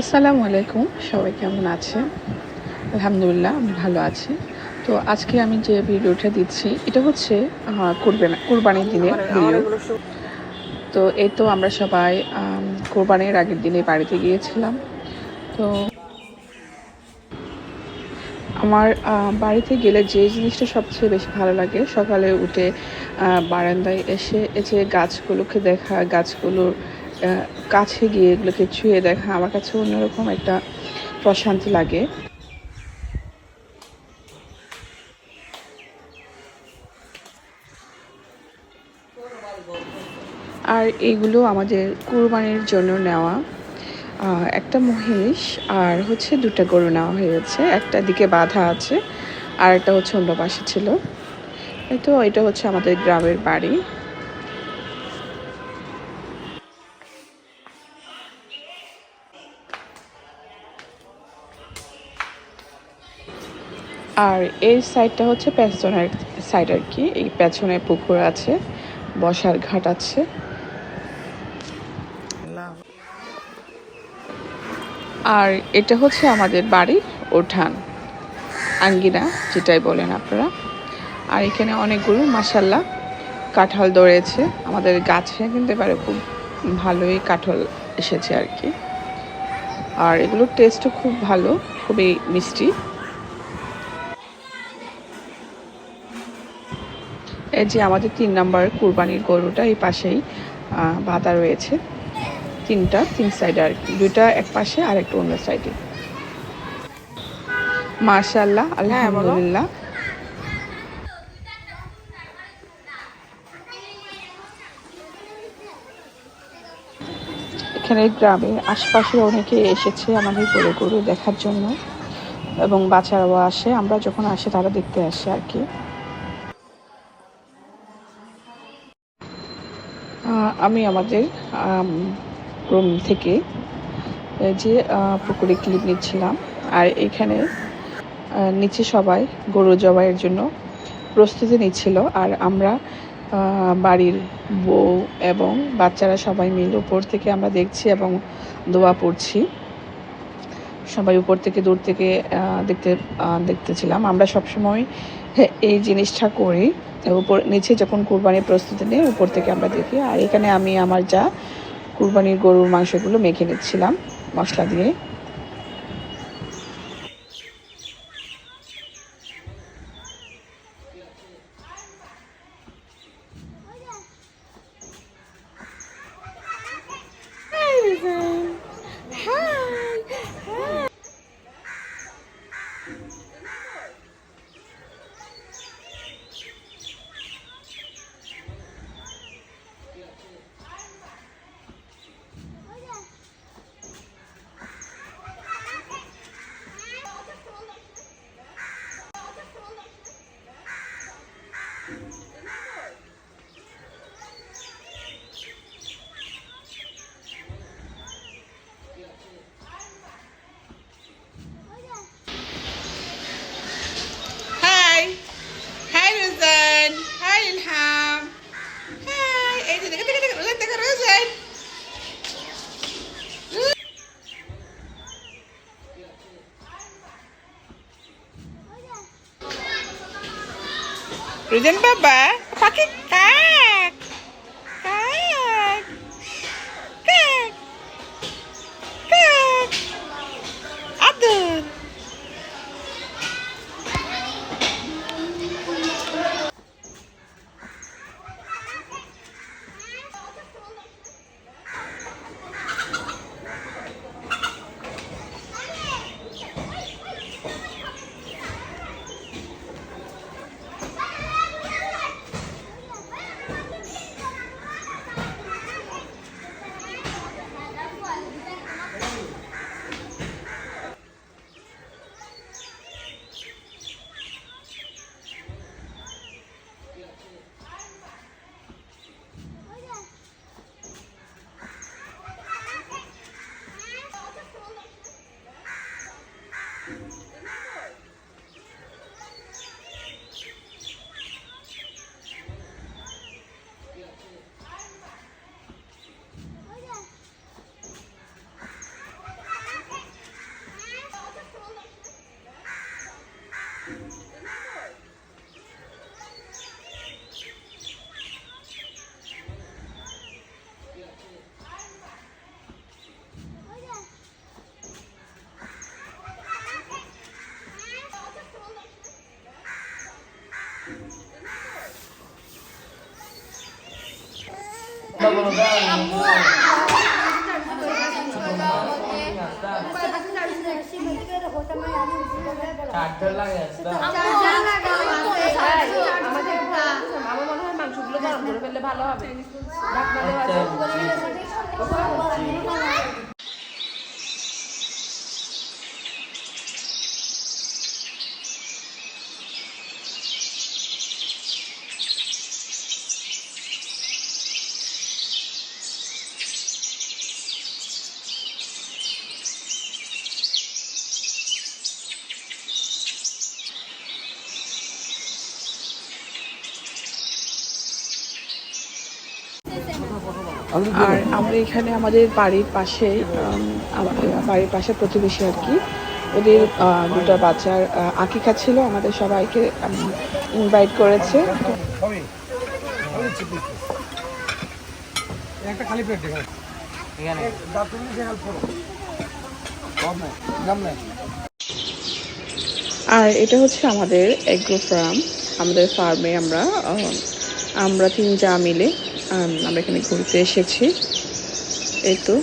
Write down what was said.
আসসালামু আলাইকুম, সবাই কেমন আছে আলহামদুলিল্লাহ, আমি ভালো আছি। তো আজকে আমি যে ভিডিওটা দিচ্ছি, এটা হচ্ছে কুরবানির দিনের ভিডিও। তো এই তো আমরা সবাই কোরবানির আগের দিনে বাড়িতে গিয়েছিলাম। তো আমার বাড়িতে গেলে যে জিনিসটা সবচেয়ে বেশি ভালো লাগে, সকালে উঠে বারান্দায় এসে, এই যে গাছগুলোকে দেখা, গাছগুলোর কাছে গিয়ে এগুলোকে ছুঁয়ে দেখা আমার কাছে অন্যরকম একটা প্রশান্তি লাগে। আর এইগুলো আমাদের কুরবানির জন্য নেওয়া একটা মহিষ আর হচ্ছে দুটো গরু নেওয়া হয়েছে একটা দিকে বাঁধা আছে, আর একটা হচ্ছে অন্য পাশে ছিল। তো, এটা হচ্ছে আমাদের গ্রামের বাড়ি। আর এই সাইডটা হচ্ছে পেছনের সাইড আর কি। এই পেছনে পুকুর আছে, বসার ঘাট আছে। আর এটা হচ্ছে আমাদের বাড়ির উঠান আঙ্গিনা যেটাই বলেন আপনারা। আর এখানে অনেকগুলো মাসাল্লাহ কাঁঠাল ধরেছে। আমাদের গাছে কিন্তু এবারে খুব ভালোই কাঁঠাল এসেছে আর কি। আর এগুলোর টেস্টও খুব ভালো, খুবই মিষ্টি। এই যে আমাদের তিন নাম্বার কুরবানির গরুটা এই পাশেই আহ, বাঁধা রয়েছে। তিনটা তিন সাইডে আর কি দুইটা এক পাশে আর একটা অন্য সাইডে মার্শাল্লাহ আলহামদুলিল্লাহ। এখানে গ্রামে আশপাশে অনেকে এসেছে আমাদের গরু গরু দেখার জন্য। এবং বাচ্চারাও আসে। আমরা যখন আসি তারা দেখতে আসে আর কি আমি আমাদের রুম থেকে যে পুকুরে ক্লিপ নিচ্ছিলাম। আর এখানে নিচে সবাই গরু জবাইয়ের জন্য প্রস্তুতি নিচ্ছিল। আর আমরা বাড়ির বউ এবং বাচ্চারা সবাই মিলে উপর থেকে আমরা দেখছি এবং দোয়া পড়ছি। সবাই উপর থেকে দূর থেকে দেখতে দেখতেছিলাম। আমরা সবসময় হ্যাঁ, এই জিনিসটা করি। উপর নিচে যখন কুরবানির প্রস্তুতি নিই, উপর থেকে আমরা দেখি, আর এখানে আমি আমার যা কুরবানির গরুর মাংসগুলো মেখে নিচ্ছিলাম মশলা দিয়ে hi hi Rozan hi Ilham hi এই যে দেখো দেখো দেখো রোজান দেখো রোজান রোজান বাবা পাখি আমার মনে হয় মাংসগুলো গরম করে ফেললে ভালো হবে। আর আমরা এখানে আমাদের বাড়ির পাশে আমাদের বাড়ির পাশে প্রতিবেশী আর কি ওদের দুটা বাচ্চার আকিকা ছিল আমাদের সবাইকে ইনভাইট করেছে. একটা খালি প্লেট আর এটা হচ্ছে আমাদের এগ্রো ফার্ম আমাদের ফার্মে আমরা আমরা তিন যা মিলে আমরা এখানে ঘুরতে এসেছি। এই তো।